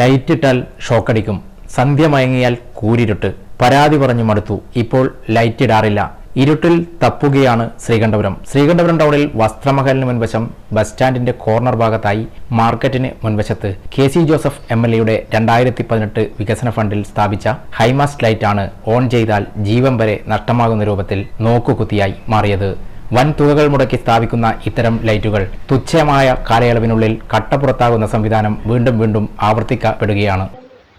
Light ഇട്ടാൽ ഷോക്കടിക്കും. സന്ധ്യ മയങ്ങിയാൽ കൂരിരുട്ട്. പരാതി പറഞ്ഞു മടുത്തു. ഇപ്പോൾ ലൈറ്റ് ഇടാറില്ല ഇരുട്ടിൽ തപ്പുകയാണ് ശ്രീകണ്ഠപുരം. ശ്രീകണ്ഠപുരം ടൗണിൽ വസ്ത്രമഹലിന് മുൻവശം ബസ് സ്റ്റാൻഡിന്റെ കോർണർ ഭാഗത്തായി മാർക്കറ്റിന് മുൻവശത്ത് K C Joseph M L എയുടെ രണ്ടായിരത്തി പതിനെട്ട് വികസന ഫണ്ടിൽ സ്ഥാപിച്ച ഹൈമാസ്റ്റ് ലൈറ്റാണ് ഓൺ ചെയ്താൽ ജീവൻ വരെ നഷ്ടമാകുന്ന രൂപത്തിൽ നോക്കുകുത്തിയായി മാറിയത്. വൻ തുകകൾ മുടക്കി സ്ഥാപിക്കുന്ന ഇത്തരം ലൈറ്റുകൾ തുച്ഛമായ കാലയളവിനുള്ളിൽ കട്ടപ്പുറത്താകുന്ന സംവിധാനം വീണ്ടും വീണ്ടും ആവർത്തിക്കപ്പെടുകയാണ്.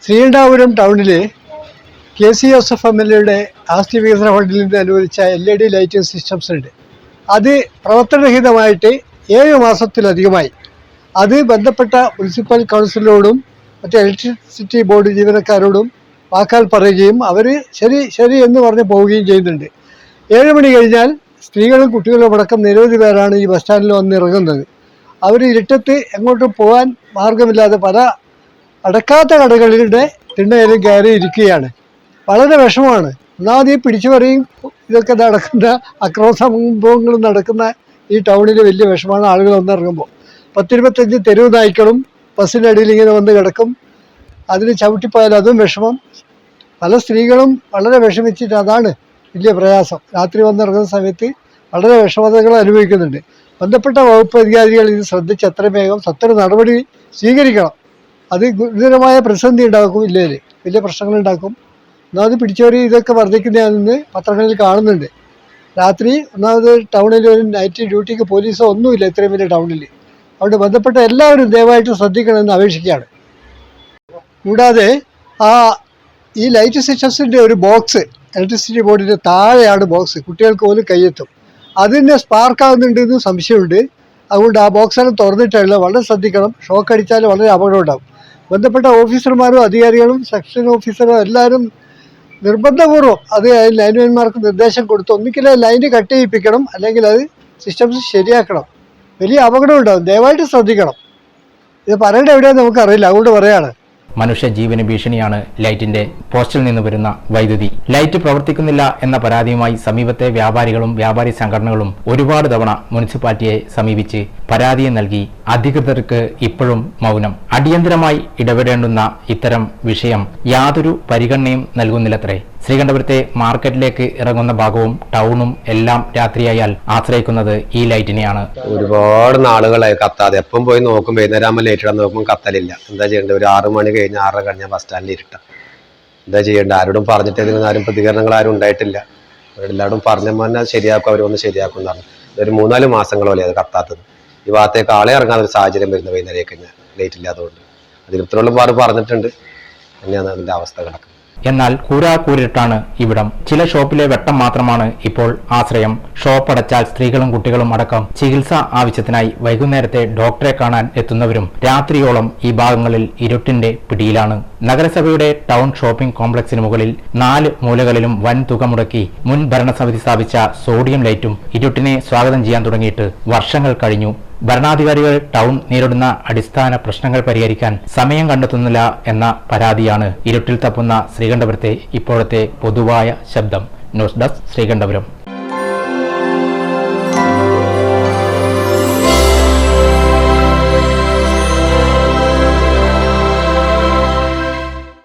ശ്രീണ്ടാപുരം ടൗണിലെ K C Joseph M L എയുടെ ആസ്തി വികസന ഫണ്ടിൽ നിന്ന് അനുവദിച്ച L E D lighting systems ഉണ്ട്. അത് പ്രവർത്തനരഹിതമായിട്ട് ഏഴ് മാസത്തിലധികമായി. അത് ബന്ധപ്പെട്ട മുനിസിപ്പൽ കൗൺസിലോടും മറ്റേ ഇലക്ട്രിസിറ്റി ബോർഡ് ജീവനക്കാരോടും വാക്കാൽ പറയുകയും അവർ ശരി ശരി എന്ന് പറഞ്ഞ് പോവുകയും ചെയ്യുന്നുണ്ട്. ഏഴ് മണി കഴിഞ്ഞാൽ സ്ത്രീകളും കുട്ടികളും അടക്കം നിരവധി പേരാണ് ഈ ബസ് സ്റ്റാൻഡിൽ വന്ന് ഇറങ്ങുന്നത് അവർ ഇരുട്ടത്ത് എങ്ങോട്ടും പോകാൻ മാർഗമില്ലാതെ പല അടക്കാത്ത കടകളുടെ തിണ്ണയിലും കയറി ഇരിക്കുകയാണ്. വളരെ വിഷമമാണ്. ഒന്നാമത് ഈ പിടിച്ചുപറിയും ഇതൊക്കെ നടക്കുന്ന അക്രമ സംഭവങ്ങളും നടക്കുന്ന ഈ ടൗണിൽ വലിയ വിഷമമാണ് ആളുകൾ വന്നിറങ്ങുമ്പോൾ. പത്തിരുപത്തഞ്ച് തെരുവ് നായ്ക്കളും ബസ്സിന്റെ അടിയിൽ ഇങ്ങനെ വന്ന് കിടക്കും. അതിന് ചവിട്ടിപ്പോയാൽ അതും വിഷമം. പല സ്ത്രീകളും വളരെ വിഷമിച്ചിട്ട് അതാണ് വലിയ പ്രയാസം. രാത്രി വന്നിറങ്ങുന്ന സമയത്ത് വളരെ വിഷമതകൾ അനുഭവിക്കുന്നുണ്ട്. ബന്ധപ്പെട്ട വകുപ്പ് അധികാരികൾ ഇത് ശ്രദ്ധിച്ച് എത്ര വേഗം സത്വര നടപടി സ്വീകരിക്കണം. അത് ഗുരുതരമായ പ്രതിസന്ധി ഉണ്ടാക്കും ഇല്ലേൽ വലിയ പ്രശ്നങ്ങൾ ഉണ്ടാക്കും. ഒന്നാമത് പിടിച്ചവരി ഇതൊക്കെ വർദ്ധിക്കുന്നതാണെന്ന് പത്രങ്ങളിൽ കാണുന്നുണ്ട്. രാത്രി ഒന്നാമത് ടൗണിൽ ഒരു നൈറ്റ് ഡ്യൂട്ടിക്ക് പോലീസോ ഒന്നുമില്ല ഇത്രയും വലിയ ടൗണിൽ അതുകൊണ്ട് ബന്ധപ്പെട്ട എല്ലാവരും ദയവായിട്ട് ശ്രദ്ധിക്കണമെന്ന് അപേക്ഷിക്കുകയാണ്. കൂടാതെ ആ ഈ ലൈറ്റ് സിസ്റ്റംസിന്റെ ഒരു ബോക്സ് ഇലക്ട്രിസിറ്റി ബോർഡിന്റെ താഴെയാണ് ബോക്സ് കുട്ടികൾക്ക് പോലും കയ്യെത്തും. അതിന് സ്പാർക്ക് ആകുന്നുണ്ടെന്ന് സംശയമുണ്ട്. അതുകൊണ്ട് ആ ബോക്സെല്ലാം തുറന്നിട്ടുള്ള വളരെ ശ്രദ്ധിക്കണം. ഷോക്ക് അടിച്ചാൽ വളരെ അപകടം ഉണ്ടാകും ബന്ധപ്പെട്ട ഓഫീസർമാരും അധികാരികളും സെക്ഷൻ ഓഫീസറും എല്ലാവരും നിർബന്ധപൂർവം അത് ലൈൻമാൻമാർക്ക് നിർദ്ദേശം കൊടുത്ത് ഒന്നിക്കൽ ലൈന് കട്ട് ചെയ്യിപ്പിക്കണം. അല്ലെങ്കിൽ അത് സിസ്റ്റംസ് ശരിയാക്കണം. വലിയ അപകടം ഉണ്ടാകും ദയവായിട്ട് ശ്രദ്ധിക്കണം. ഇത് പറയേണ്ട എവിടെയാണെന്ന് നമുക്കറിയില്ല. അതുകൊണ്ട് പറയാണ്. മനുഷ്യ ജീവന് ഭീഷണിയാണ് ലൈറ്റിന്റെ പോസ്റ്റിൽ നിന്ന് വരുന്ന വൈദ്യുതി. ലൈറ്റ് പ്രവർത്തിക്കുന്നില്ല എന്ന പരാതിയുമായി സമീപത്തെ വ്യാപാരികളും വ്യാപാരി സംഘടനകളും ഒരുപാട് തവണ മുനിസിപ്പാലിറ്റിയെ സമീപിച്ച് പരാതിയെ നൽകി അധികൃതർക്ക് ഇപ്പോഴും മൗനം. അടിയന്തരമായി ഇടപെടേണ്ടുന്ന ഇത്തരം വിഷയം യാതൊരു പരിഗണനയും നൽകുന്നില്ലത്രേ. ശ്രീകണ്ഠപുരത്തെ മാർക്കറ്റിലേക്ക് ഇറങ്ങുന്ന ഭാഗവും ടൗണും എല്ലാം രാത്രിയായാൽ ആശ്രയിക്കുന്നത് ഈ ലൈറ്റിനെയാണ്. ഒരുപാട് നാളുകളായി കത്താതെ. എപ്പം പോയി നോക്കും? വൈകുന്നേരം ലേറ്റ് ഇടാൻ നോക്കുമ്പോൾ കത്തലില്ല. എന്താ ചെയ്യേണ്ടത്? ഒരു ആറ് മണി കഴിഞ്ഞ് ആറര കഴിഞ്ഞാൽ ബസ് സ്റ്റാൻഡിൽ ഇരുട്ട. എന്താ ചെയ്യേണ്ടത് ആരോടും പറഞ്ഞിട്ട് ഇതിന് ആരും പ്രതികരണങ്ങൾ ആരും ഉണ്ടായിട്ടില്ല. എല്ലാവരും പറഞ്ഞ തന്നെ ശരിയാക്കും അവരൊന്ന് ശരിയാക്കും എന്ന് പറഞ്ഞു. ഒരു മൂന്നാൽ മാസങ്ങളോലെ അത് കത്താത്തത്. ഈ ഭാഗത്തേക്ക് ആളെ ഇറങ്ങാൻ ഒരു സാഹചര്യം വരുന്നത് വൈകുന്നേരം കഴിഞ്ഞാൽ ലേറ്റ് ഇല്ലാത്തതുകൊണ്ട്. അതിരുപത്തിനുള്ള പാട് പറഞ്ഞിട്ടുണ്ട്. തന്നെയാണ് അതിന്റെ അവസ്ഥ കിടക്കുന്നത്. എന്നാൽ കൂരാ കൂരിട്ടാണ് ഇവിടം. ചില ഷോപ്പിലെ വെട്ടം മാത്രമാണ് ഇപ്പോൾ ആശ്രയം. ഷോപ്പ് അടച്ചാൽ സ്ത്രീകളും കുട്ടികളും അടക്കം ചികിത്സ ആവശ്യത്തിനായി വൈകുന്നേരത്തെ ഡോക്ടറെ കാണാൻ എത്തുന്നവരും രാത്രിയോളം ഈ ഭാഗങ്ങളിൽ ഇരുട്ടിന്റെ പിടിയിലാണ്. നഗരസഭയുടെ ടൗൺ ഷോപ്പിംഗ് കോംപ്ലക്സിന് മുകളിൽ നാല് മൂലകളിലും വൻ തുക മുടക്കി മുൻ ഭരണസമിതി സ്ഥാപിച്ച സോഡിയം ലൈറ്റും ഇരുട്ടിനെ സ്വാഗതം ചെയ്യാൻ തുടങ്ങിയിട്ട് വർഷങ്ങൾ കഴിഞ്ഞു. ഭരണാധികാരികൾ ടൗൺ നേരിടുന്ന അടിസ്ഥാന പ്രശ്നങ്ങൾ പരിഹരിക്കാൻ സമയം കണ്ടെത്തുന്നില്ല എന്ന പരാതിയാണ് ഇരുട്ടിൽ തപ്പുന്ന ശ്രീകണ്ഠപുരത്തെ ഇപ്പോഴത്തെ പൊതുവായ ശബ്ദം. News desk Sreekandapuram.